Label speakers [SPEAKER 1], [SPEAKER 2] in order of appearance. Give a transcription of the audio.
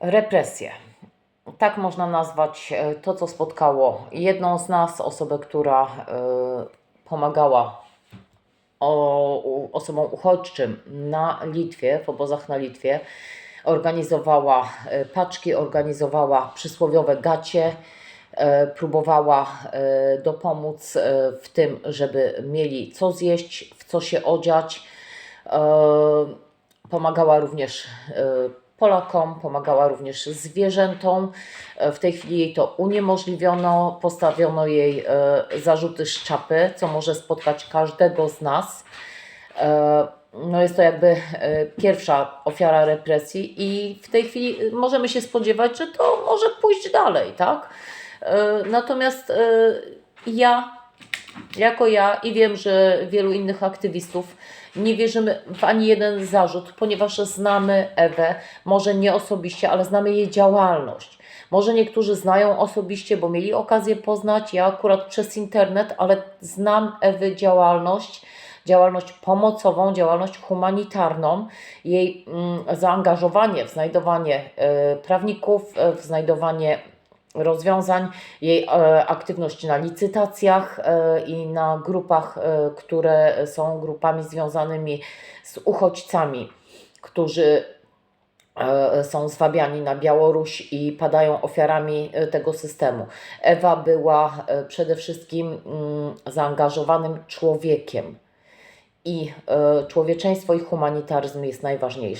[SPEAKER 1] Represje. Tak można nazwać e, to, co spotkało jedną z nas, osobę, która e, pomagała osobom uchodźczym na Litwie, w obozach na Litwie. Organizowała e, paczki, organizowała przysłowiowe gacie, próbowała dopomóc w tym, żeby mieli co zjeść, w co się odziać. Pomagała również Polakom, pomagała również zwierzętom. E, W tej chwili jej to uniemożliwiono, postawiono jej e, zarzuty szczapy, co może spotkać każdego z nas. E, No jest to jakby pierwsza ofiara represji i w tej chwili możemy się spodziewać, że to może pójść dalej, tak? Natomiast ja, jako ja i wiem, że wielu innych aktywistów nie wierzymy w ani jeden zarzut, ponieważ znamy Ewę, może nie osobiście, ale znamy jej działalność. Może niektórzy znają osobiście, bo mieli okazję poznać, ja akurat przez internet, ale znam Ewy działalność, działalność pomocową, działalność humanitarną, jej mm, zaangażowanie w znajdowanie e, prawników, e, w znajdowanie rozwiązań, jej e, aktywność na licytacjach e, i na grupach, e, które są grupami związanymi z uchodźcami, którzy są zwabiani na Białoruś i padają ofiarami tego systemu. Ewa była przede wszystkim mm, zaangażowanym człowiekiem i człowieczeństwo i humanitaryzm jest najważniejsze.